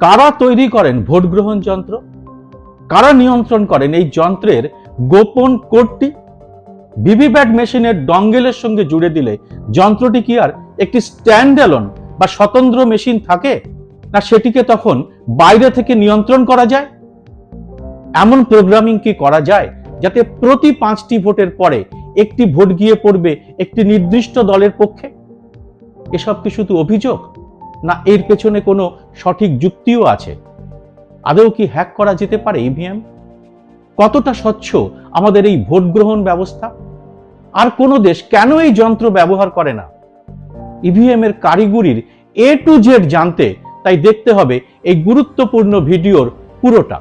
কারা তৈরি করেন ভোট গ্রহণ যন্ত্র? কারা নিয়ন্ত্রণ করেন এই যন্ত্রের গোপন কোডটি? ভিভিপ্যাট মেশিনের ডঙ্গেলের সঙ্গে জুড়ে দিলে যন্ত্রটি কি আর একটি স্ট্যান্ড বা স্বতন্ত্র মেশিন থাকে? না সেটিকে তখন বাইরে থেকে নিয়ন্ত্রণ করা যায়? এমন প্রোগ্রামিং কি করা যায় যাতে প্রতি পাঁচটি ভোটের পরে একটি ভোট গিয়ে পড়বে একটি নির্দিষ্ট দলের পক্ষে? এসব কি শুধু অভিযোগ? না এর পেছনে কোনো সঠিক যুক্তিও আছে? আদৌ কি হ্যাক করা যেতে পারে ইভিএম কতটা স্বচ্ছ আমাদের এই ভোট গ্রহণ ব্যবস্থা? আর কোন দেশ কেন এই যন্ত্র ব্যবহার করে না? ইভিএম এর কারিগরির এ টু জেড জানতে তাই দেখতে হবে এই গুরুত্বপূর্ণ ভিডিওর পুরোটা।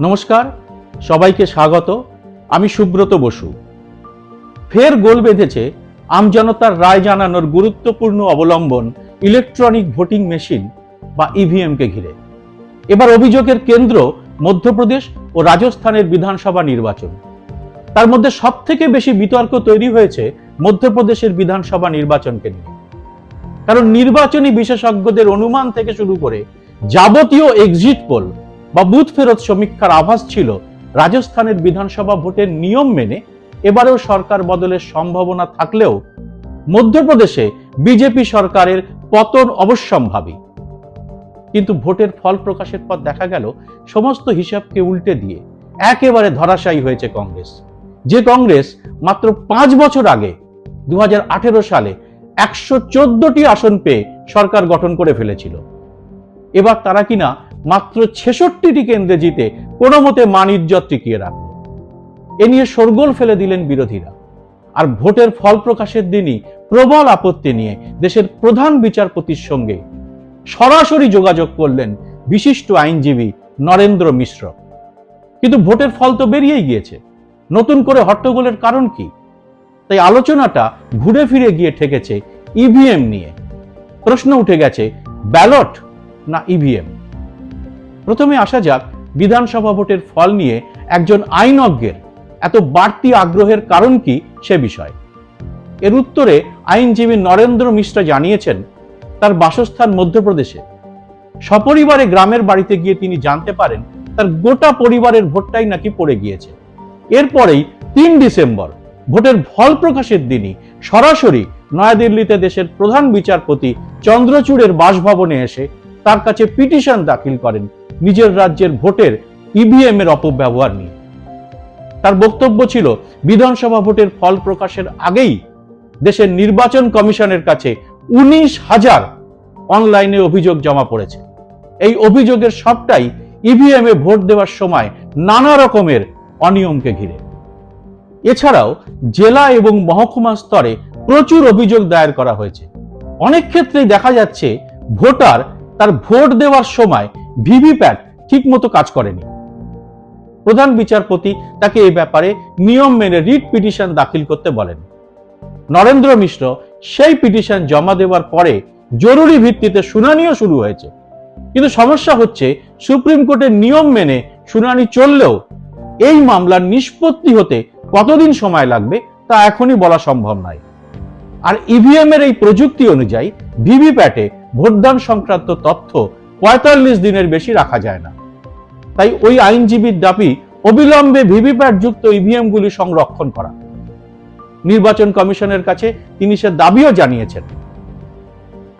নমস্কার, সবাইকে স্বাগত। আমি সুব্রত বসু। ফের গোল বেঁধেছে আমজনতার রায় জানানোর গুরুত্বপূর্ণ অবলম্বন ইলেকট্রনিক ভোটিং মেশিন বা ইভিএমকে ঘিরে। এবার অভিযোগের কেন্দ্র মধ্যপ্রদেশ ও রাজস্থানের বিধানসভা নির্বাচন। তার মধ্যে সব থেকে বেশি বিতর্ক তৈরি হয়েছে মধ্যপ্রদেশের বিধানসভা নির্বাচনকে নিয়ে। কারণ নির্বাচনী বিশেষজ্ঞদের অনুমান থেকে শুরু করে যাবতীয় এক্সিট পোল বা বুথ ফেরত সমীক্ষার আভাস ছিল রাজস্থানের বিধানসভা ভোটের নিয়ম মেনে এবারেও সরকার বদলের সম্ভাবনা থাকলেও মধ্যপ্রদেশে বিজেপি সরকারের পতন অবশ্যম্ভাবী। কিন্তু ভোটের ফল প্রকাশের পর দেখা গেল, সমস্ত হিসাবকে উল্টে দিয়ে একেবারে ধরাশায়ী হয়েছে কংগ্রেস। যে কংগ্রেস মাত্র পাঁচ বছর আগে দু হাজার আঠেরো সালে একশো চোদ্দটি আসন পেয়ে সরকার গঠন করে ফেলেছিল। এবার তারা কিনা মাত্র ছেষট্টিটি কেন্দ্রে জিতে কোনো মতে মান ইজ্জত টিকিয়ে রাখল। এ নিয়ে শোরগোল ফেলে দিলেন বিরোধীরা। আর ভোটের ফল প্রকাশের দিনই প্রবল আপত্তি নিয়ে দেশের প্রধান বিচারপতির সঙ্গে সরাসরি যোগাযোগ করলেন বিশিষ্ট আইনজীবী নরেন্দ্র মিশ্র। কিন্তু ভোটের ফল তো বেরিয়েই গিয়েছে। নতুন করে হট্টগোলের কারণ কি? তাই আলোচনাটা ঘুরে ফিরে গিয়ে ঠেকেছে ইভিএম নিয়ে। প্রশ্ন উঠে গেছে, ব্যালট না ইভিএম? প্রথমে আসা যাক বিধানসভা ভোটের ফল নিয়ে একজন আইনজ্ঞের এত বাড়তি আগ্রহের কারণ কি সে বিষয়। এর উত্তরে আইনজীবী নরেন্দ্র মিশ্রা জানিয়েছেন, তার বাসস্থান মধ্যপ্রদেশে। সপরিবারে গ্রামের বাড়িতে গিয়ে তিনি জানতে পারেন, তার গোটা পরিবারের ভোটটাই নাকি পড়ে গিয়েছে। এরপরেই তিন ডিসেম্বর, ভোটের ফল প্রকাশের দিনই সরাসরি নয়াদিল্লিতে দেশের প্রধান বিচারপতি চন্দ্রচূড়ের বাসভবনে এসে তার কাছে পিটিশন দাখিল করেন নিজের রাজ্যের ভোটের ইভিএম এর অপব্যবহার নিয়ে। তার বক্তব্য ছিল, বিধানসভা ভোটের ফল প্রকাশের আগেই দেশের নির্বাচন কমিশনের কাছে উনিশ হাজার অনলাইনে অভিযোগ জমা পড়েছে। এই অভিযোগের সবটাই ইভিএম এ ভোট দেওয়ার সময় নানা রকমের অনিয়মকে ঘিরে। এছাড়াও জেলা এবং মহকুমা স্তরে প্রচুর অভিযোগ দায়ের করা হয়েছে। অনেক ক্ষেত্রেই দেখা যাচ্ছে ভোটার তার ভোট দেওয়ার সময় ভিভিপ্যাট ঠিকমতো কাজ করেনি। প্রধান বিচারপতি তাকে এই ব্যাপারে নিয়ম মেনে রিট পিটিশন দাখিল করতে বলেন। নরেন্দ্র মিশ্র সেই পিটিশন জমা দেওয়ার পরে জরুরি ভিত্তিতে শুনানিও শুরু হয়েছে। কিন্তু সমস্যা হচ্ছে, সুপ্রিম কোর্টের নিয়ম মেনে শুনানি চললেও এই মামলার নিষ্পত্তি হতে কতদিন সময় লাগবে তা এখনই বলা সম্ভব নয়। আর ইভিএম এর এই প্রযুক্তি অনুযায়ী ভিভিপ্যাটে ভোটদান সংক্রান্ত তথ্য পঁয়তাল্লিশ দিনের বেশি রাখা যায় না। তাই ওই আইনজীবীর দাবি, অবিলম্বে ভিভিপ্যাট যুক্ত ইভিএম গুলি সংরক্ষণ করা। নির্বাচন কমিশনের কাছে তিনি সে দাবিও জানিয়েছেন।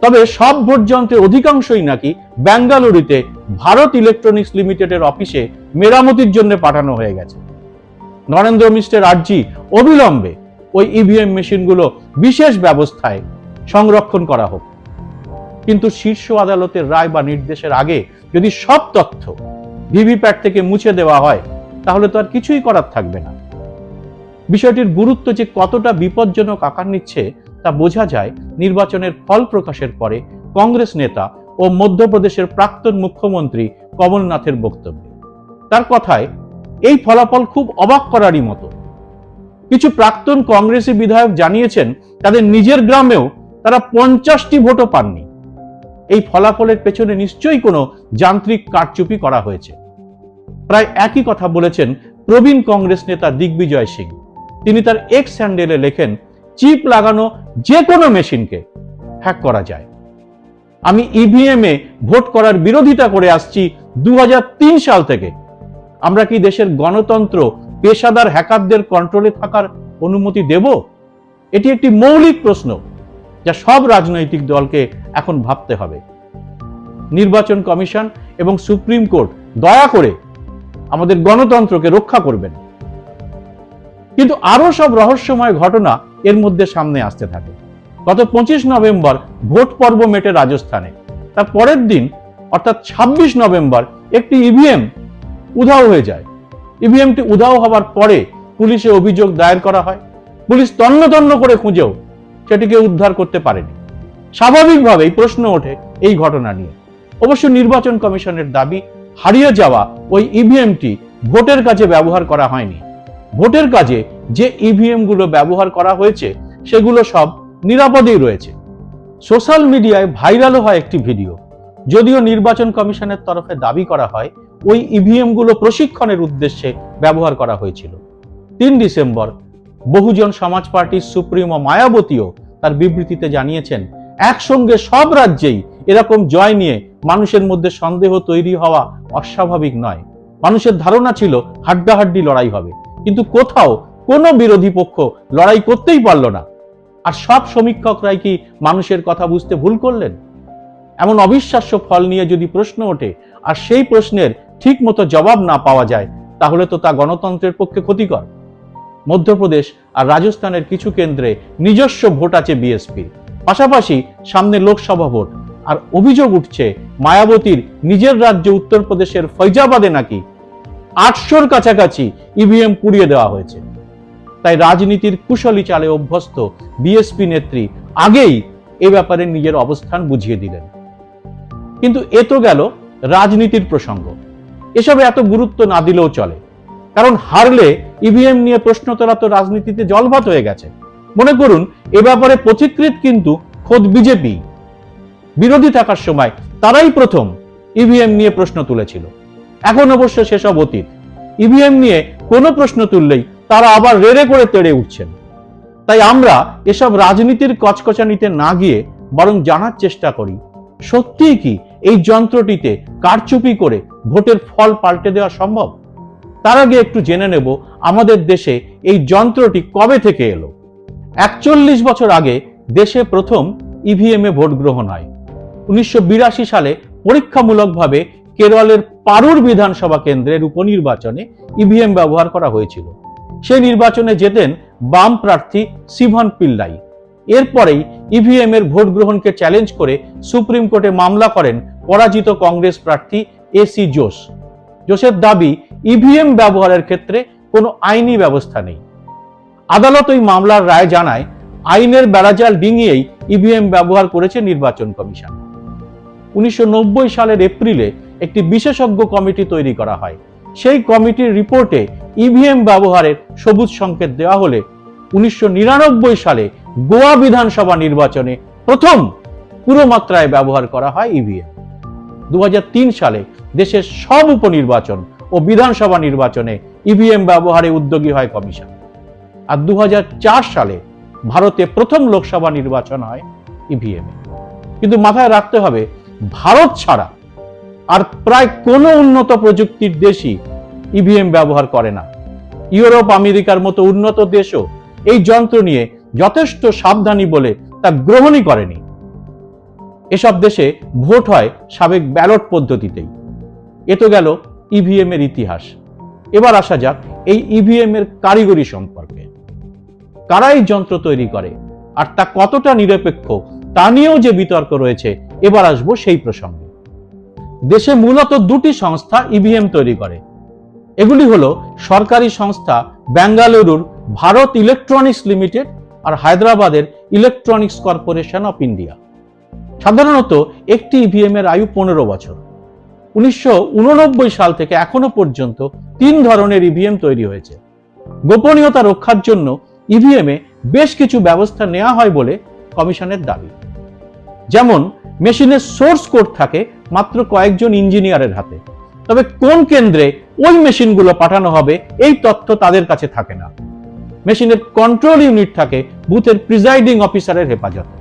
তবে সব ভোট যন্ত্রের অধিকাংশই নাকি ব্যাঙ্গালুরুতে ভারত ইলেকট্রনিক্স লিমিটেডের অফিসে মেরামতির জন্য পাঠানো হয়ে গেছে। নরেন্দ্র মিশ্রের আর্জি অবিলম্বে ওই ইভিএম মেশিনগুলো বিশেষ ব্যবস্থায় সংরক্ষণ করা হোক। কিন্তু শীর্ষ আদালতের রায় বা নির্দেশের আগে যদি সব তথ্য ভিভিপ্যাট থেকে মুছে দেওয়া হয়, তাহলে তো আর কিছুই করার থাকবে না। বিষয়টির গুরুত্ব যে কতটা বিপজ্জনক আকার নিচ্ছে, তা বোঝা যায় নির্বাচনের ফল প্রকাশের পরে কংগ্রেস নেতা ও মধ্যপ্রদেশের প্রাক্তন মুখ্যমন্ত্রী কমলনাথের বক্তব্যে। তার কথায়, এই ফলাফল খুব অবাক করারই মতো। কিছু প্রাক্তন কংগ্রেসি বিধায়ক জানিয়েছেন, তাদের নিজের গ্রামেও তারা পঞ্চাশটি ভোটও পাননি। এই ফলাফলের পেছনে নিশ্চয়ই কোনো যান্ত্রিক কারচুপি করা হয়েছে। প্রায় একই কথা বলেছেন প্রবীণ কংগ্রেস নেতা দিগ্বিজয় সিং। তিনি তার এক্স স্যান্ডেলে লেখেন, চিপ লাগানো যে কোনো মেশিনকে হ্যাক করা যায়। আমি ইভিএম এ ভোট করার বিরোধিতা করে আসছি দু হাজার তিন সাল থেকে। আমরা কি দেশের গণতন্ত্র পেশাদার হ্যাকারদের কন্ট্রোলে থাকার অনুমতি দেব? এটি একটি মৌলিক প্রশ্ন। যা সব রাজনৈতিক দলকে এখন ভাবতে হবে। নির্বাচন কমিশন এবং সুপ্রিম কোর্ট দয়া করে আমাদের গণতন্ত্রকে রক্ষা করবেন। কিন্তু আরও সব রহস্যময় ঘটনা এর মধ্যে সামনে আসতে থাকে। গত পঁচিশ নভেম্বর ভোট পর্ব মেটে রাজস্থানে। তার পরের দিন, অর্থাৎ ছাব্বিশ নভেম্বর, একটি ইভিএম উধাও হয়ে যায়। ইভিএমটি উধাও হওয়ার পরে পুলিশে অভিযোগ দায়ের করা হয়। পুলিশ তন্ন তন্ন করে খুঁজেও সেটিকে উদ্ধার করতে পারেনি। স্বাভাবিকভাবেই প্রশ্ন ওঠে এই ঘটনা নিয়ে। অবশ্য নির্বাচন কমিশনের দাবি, হারিয়ে যাওয়া ওই ইভিএমটি ভোটের কাজে ব্যবহার করা হয়নি। ভোটের কাজে যে ইভিএমগুলো ব্যবহার করা হয়েছে, সেগুলো সব নিরাপদেই রয়েছে। সোশ্যাল মিডিয়ায় ভাইরালও হয় একটি ভিডিও। যদিও নির্বাচন কমিশনের তরফে দাবি করা হয়, ওই ইভিএমগুলো প্রশিক্ষণের উদ্দেশ্যে ব্যবহার করা হয়েছিল। তিন ডিসেম্বর বহুজন সমাজ পার্টির সুপ্রিমো মায়াবতীও তার বিবৃতিতে জানিয়েছেন, একসঙ্গে সব রাজ্যেই এরকম জয় নিয়ে মানুষের মধ্যে সন্দেহ তৈরি হওয়া অস্বাভাবিক নয়। মানুষের ধারণা ছিল হাড্ডাহাড্ডি লড়াই হবে, কিন্তু কোথাও কোনো বিরোধী পক্ষ লড়াই করতেই পারল না। আর সব সমীক্ষকরাই কি মানুষের কথা বুঝতে ভুল করলেন? এমন অবিশ্বাস্য ফল নিয়ে যদি প্রশ্ন ওঠে, আর সেই প্রশ্নের ঠিক মতো জবাব না পাওয়া যায়, তাহলে তো তা গণতন্ত্রের পক্ষে ক্ষতিকর। মধ্যপ্রদেশ আর রাজস্থানের কিছু কেন্দ্রে নিজস্ব ভোট আছে বিএসপির পাশাপাশি সামনে লোকসভা ভোট। আর অভিযোগ উঠছে মায়াবতীর নিজের রাজ্য উত্তরপ্রদেশের ফৈজাবাদে নাকি আটশোর কাছাকাছি ইভিএম পুড়িয়ে দেওয়া হয়েছে। তাই রাজনীতির কুশলী চালে অভ্যস্ত বিএসপি নেত্রী আগেই এ ব্যাপারে নিজের অবস্থান বুঝিয়ে দিলেন। কিন্তু এ তো গেল রাজনীতির প্রসঙ্গ। এসবে এত গুরুত্ব না দিলেও চলে। কারণ হারলে ইভিএম নিয়ে প্রশ্ন তোলা তো রাজনীতিতে জলভাত হয়ে গেছে। মনে করুন, এ ব্যাপারে পথিকৃত কিন্তু খোদ বিজেপি। বিরোধী থাকার সময় তারাই প্রথম ইভিএম নিয়ে প্রশ্ন তুলেছিল। এখন অবশ্য সেসব অতীত। ইভিএম নিয়ে কোনো প্রশ্ন তুললেই তারা আবার রেড়ে করে তেড়ে উঠছেন। তাই আমরা এসব রাজনীতির কচকচানিতে না গিয়ে বরং জানার চেষ্টা করি, সত্যিই কি এই যন্ত্রটিতে কারচুপি করে ভোটের ফল পাল্টে দেওয়া সম্ভব? তার আগে একটু জেনে নেব আমাদের দেশে এই যন্ত্রটি কবে থেকে এলো। একচল্লিশ বছর আগে দেশে প্রথম ইভিএম এ ভোট গ্রহণ হয়। উনিশশো বিরাশি সালে পরীক্ষামূলকভাবে কেরলের পারুর বিধানসভা কেন্দ্রের উপনির্বাচনে ইভিএম ব্যবহার করা হয়েছিল। সেই নির্বাচনে যেতেন বাম প্রার্থী সিভন পিল্লাই। এরপরেই ইভিএম এর ভোট গ্রহণকে চ্যালেঞ্জ করে সুপ্রিম কোর্টে মামলা করেন পরাজিত কংগ্রেস প্রার্থী এসি জোস জোসের দাবি ইভিএম ব্যবহারের ক্ষেত্রে কোনো আইনি ব্যবস্থা নেই। আদালত ওই মামলার রায় জানায়, আইনের বেড়াজাল ডিঙিয়েই ইভিএম ব্যবহার করেছে নির্বাচন কমিশন। উনিশশো নব্বই সালের এপ্রিলে একটি বিশেষজ্ঞ কমিটি তৈরি করা হয়। সেই কমিটির রিপোর্টে ইভিএম ব্যবহারের সবুজ সংকেত দেওয়া হলে উনিশশো নিরানব্বই সালে গোয়া বিধানসভা নির্বাচনে প্রথম পুরো মাত্রায় ব্যবহার করা হয় ইভিএম দু হাজার তিন সালে দেশের সব উপনির্বাচন ও বিধানসভা নির্বাচনে ইভিএম ব্যবহারে উদ্যোগী হয় কমিশন। আর দু হাজার চার সালে ভারতে প্রথম লোকসভা নির্বাচন হয় ইভিএম কিন্তু মাথায় রাখতে হবে, ভারত ছাড়া আর প্রায় কোনো উন্নত প্রযুক্তির দেশই ইভিএম ব্যবহার করে না। ইউরোপ, আমেরিকার মতো উন্নত দেশও এই যন্ত্র নিয়ে যথেষ্ট সাবধানী বলে তা গ্রহণই করেনি। এসব দেশে ভোট হয় সাবেক ব্যালট পদ্ধতিতেই। এ তো গেল ইভিএম এর ইতিহাস। এবার আসা যাক এই ইভিএম এর কারিগরি সম্পর্কে। কারা এই যন্ত্র তৈরি করে, আর তা কতটা নিরপেক্ষ তা নিয়েও যে বিতর্ক রয়েছে, এবার আসব সেই প্রসঙ্গে। দেশে মূলত দুটি সংস্থা ইভিএম তৈরি করে। এগুলি হলো সরকারি সংস্থা বেঙ্গালুরুর ভারত ইলেকট্রনিক্স লিমিটেড আর হায়দ্রাবাদের ইলেকট্রনিক্স কর্পোরেশন অফ ইন্ডিয়া। সাধারণত একটি ইভিএম এর আয়ু পনেরো বছর। উনিশশো উননব্বই সাল থেকে এখনও পর্যন্ত তিন ধরনের ইভিএম তৈরি হয়েছে। গোপনীয়তা রক্ষার জন্য ইভিএম এ বেশ কিছু ব্যবস্থা নেওয়া হয় বলে কমিশনের দাবি। যেমন, মেশিনের সোর্স কোড থাকে মাত্র কয়েকজন ইঞ্জিনিয়ারের হাতে। তবে কোন কেন্দ্রে ওই মেশিনগুলো পাঠানো হবে এই তথ্য তাদের কাছে থাকে না। মেশিনের কন্ট্রোল ইউনিট থাকে বুথের প্রিজাইডিং অফিসারের হেফাজতে।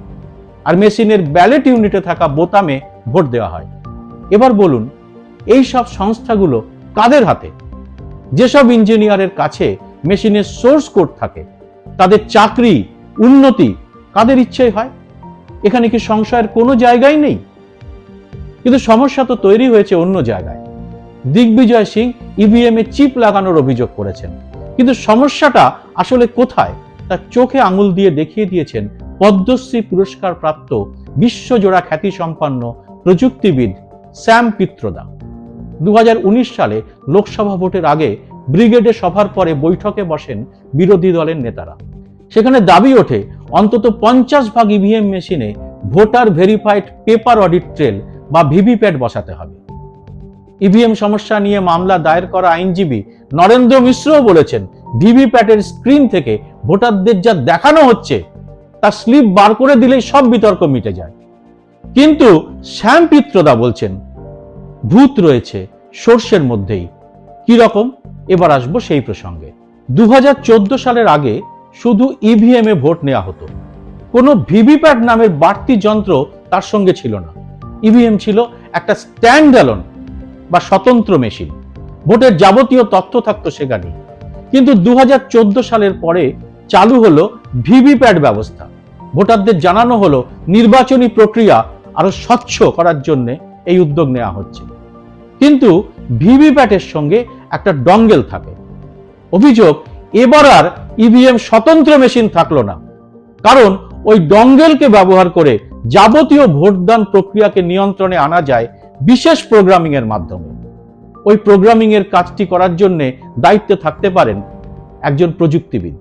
আর মেশিনের ব্যালেট ইউনিটে থাকা বোতামে ভোট দেওয়া হয়। এবার বলুন এই সব সংস্থাগুলো কাদের হাতে? যেসব ইঞ্জিনিয়ারের কাছে মেশিনের সোর্স কোড থাকে, তাদের চাকরি, উন্নতি কাদের ইচ্ছেই হয়? এখানে কি সংশয়ের কোনো জায়গাই নেই? কিন্তু সমস্যা তো তৈরি হয়েছে অন্য জায়গায়। দিগ্বিজয় সিং ইভিএম এ চিপ লাগানোর অভিযোগ করেছেন। কিন্তু সমস্যাটা আসলে কোথায়? তার চোখে আঙুল দিয়ে দেখিয়ে দিয়েছেন পদ্মশ্রী পুরস্কার প্রাপ্ত বিশ্বজোড়া খ্যাতি সম্পন্ন প্রযুক্তিবিদ স্যাম পিত্রদা। দু হাজার উনিশ সালে লোকসভা ভোটের আগে ব্রিগেডে সভার পরে বৈঠকে বসেন বিরোধী দলের নেতারা। সেখানে দাবি ওঠে, অন্তত পঞ্চাশ ভাগ ইভিএম মেশিনে voter verified paper audit trail বা ভিভিপ্যাট বসাতে হবে। ইভিএম সমস্যা নিয়ে মামলা দায়ের করা আইনজীবী নরেন্দ্র মিশ্রও বলেছেন ভিভিপ্যাটের স্ক্রিন থেকে ভোটারদের যা দেখানো হচ্ছে, তা স্লিপ বার করে দিলেই সব বিতর্ক মিটে যায়। কিন্তু শ্যাম পিত্রদা বলছেন, ভূত রয়েছে সর্ষের মধ্যেই। কি রকম? এবার আসব সেই প্রসঙ্গে। দু হাজার চোদ্দ সালের আগে শুধু ইভিএম এ ভোট নেওয়া হতো। কোনো ভিভিপ্যাট নামের বাড়তি যন্ত্র তার সঙ্গে ছিল না। ইভিএম ছিল একটা স্ট্যান্ড অ্যালোন বা স্বতন্ত্র মেশিন। ভোটের যাবতীয় তথ্য থাকতো সেখানে। কিন্তু দু হাজার চোদ্দ সালের পরে চালু হলো ভিভিপ্যাট ব্যবস্থা। ভোটারদের জানানো হলো নির্বাচনী প্রক্রিয়া আরও স্বচ্ছ করার জন্য এই উদ্যোগ নেওয়া হচ্ছে। কিন্তু ভিভিপ্যাটের সঙ্গে একটা ডঙ্গেল থাকে। অভিযোগ, এবার আর ইভিএম স্বতন্ত্র মেশিন থাকল না। কারণ ওই ডঙ্গেলকে ব্যবহার করে যাবতীয় ভোটদান প্রক্রিয়াকে নিয়ন্ত্রণে আনা যায় বিশেষ প্রোগ্রামিং এর মাধ্যমে। ওই প্রোগ্রামিং এর কাজটি করার জন্য দায়িত্বে থাকতে পারেন একজন প্রযুক্তিবিদ।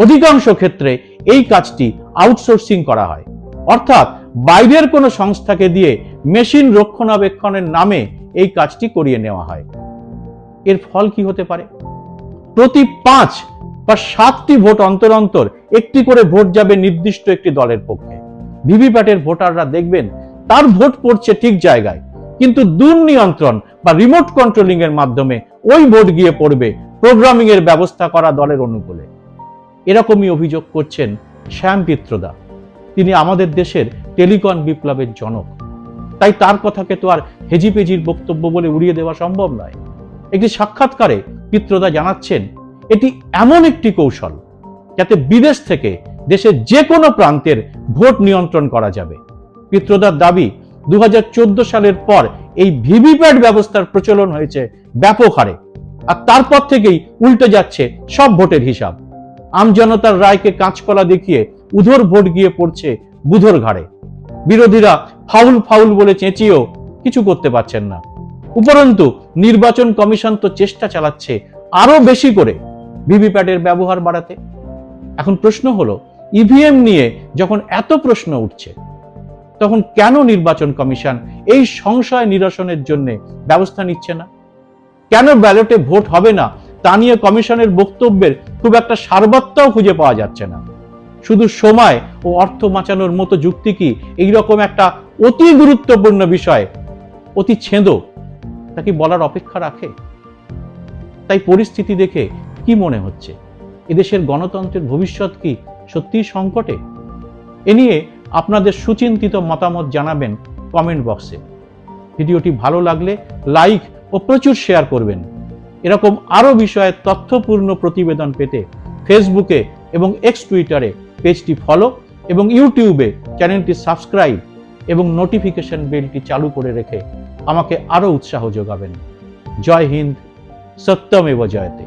অধিকাংশ ক্ষেত্রে এই কাজটি আউটসোর্সিং করা হয়। অর্থাৎ বাইরের কোনো সংস্থাকে দিয়ে মেশিন রক্ষণাবেক্ষণের নামে এই কাজটি করিয়ে নেওয়া হয়। এর ফল কি হতে পারে? প্রতি পাঁচ বা সাতটি ভোট অন্তর অন্তর একটি করে ভোট যাবে নির্দিষ্ট একটি দলের পক্ষে। ভিভিপ্যাটের ভোটাররা দেখবেন তার ভোট পড়ছে ঠিক জায়গায়, কিন্তু দুর্নিয়ন্ত্রণ বা রিমোট কন্ট্রোলিং এর মাধ্যমে ওই ভোট গিয়ে পড়বে প্রোগ্রামিং এর ব্যবস্থা করা দলের অনুকূলে। এরকমই অভিযোগ করছেন শ্যাম পিত্রদা তিনি আমাদের দেশের টেলিকন বিপ্লবের জনক। তাই তার কথাকে তো আর হেজিপেজির বক্তব্য বলে উড়িয়ে দেওয়া সম্ভব নয়। একটি সাক্ষাৎকারে পিত্রদা জানাচ্ছেন, এটি এমন একটি কৌশল যাতে বিদেশ থেকে দেশের যে কোনো প্রান্তের ভোট নিয়ন্ত্রণ করা যাবে। পিত্রদার দাবি দু সালের পর এই ভিভিপ্যাট ব্যবস্থার প্রচলন হয়েছে ব্যাপক হারে আর তারপর থেকেই উল্টে যাচ্ছে সব ভোটের হিসাব। আমজনতার রায়কে কাঁচকলা দেখিয়ে উধর ভোট গিয়ে পড়ছে বুধর ঘাড়ে। বিরোধীরা ফাউল ফাউল বলে চেঁচিয়েও কিছু করতে পারছেন না। উপরন্তু, নির্বাচন কমিশন তো চেষ্টা চালাচ্ছে আরও বেশি করে ভিভিপ্যাটের ব্যবহার বাড়াতে। এখন প্রশ্ন হলো, ইভিএম নিয়ে যখন এত প্রশ্ন উঠছে, তখন কেন নির্বাচন কমিশন এই সংশয় নিরসনের জন্য ব্যবস্থা নিচ্ছে না? কেন ব্যালটে ভোট হবে না? তা নিয়ে কমিশনের বক্তব্যের খুব একটা সারবত্তাও খুঁজে পাওয়া যাচ্ছে না। শুধু সময় ও অর্থ বাঁচানোর মতো যুক্তি কি এইরকম একটা অতি গুরুত্বপূর্ণ বিষয়? অতি ছেঁদো। তা কি বলার অপেক্ষা রাখে? তাই পরিস্থিতি দেখে কি মনে হচ্ছে? এদেশের গণতন্ত্রের ভবিষ্যৎ কি সত্যিই সংকটে? এ নিয়ে আপনাদের সুচিন্তিত মতামত জানাবেন কমেন্ট বক্সে। ভিডিওটি ভালো লাগলে লাইক ও প্রচুর শেয়ার করবেন। এরকম আরও বিষয়ে তথ্যপূর্ণ প্রতিবেদন পেতে ফেসবুকে এবং এক্স টুইটারে পেজটি ফলো এবং ইউটিউবে চ্যানেলটি সাবস্ক্রাইব এবং নোটিফিকেশন বেলটি চালু করে রেখে আমাকে আরও উৎসাহ যোগাবেন। জয় হিন্দ, সত্যমেব জয়তে।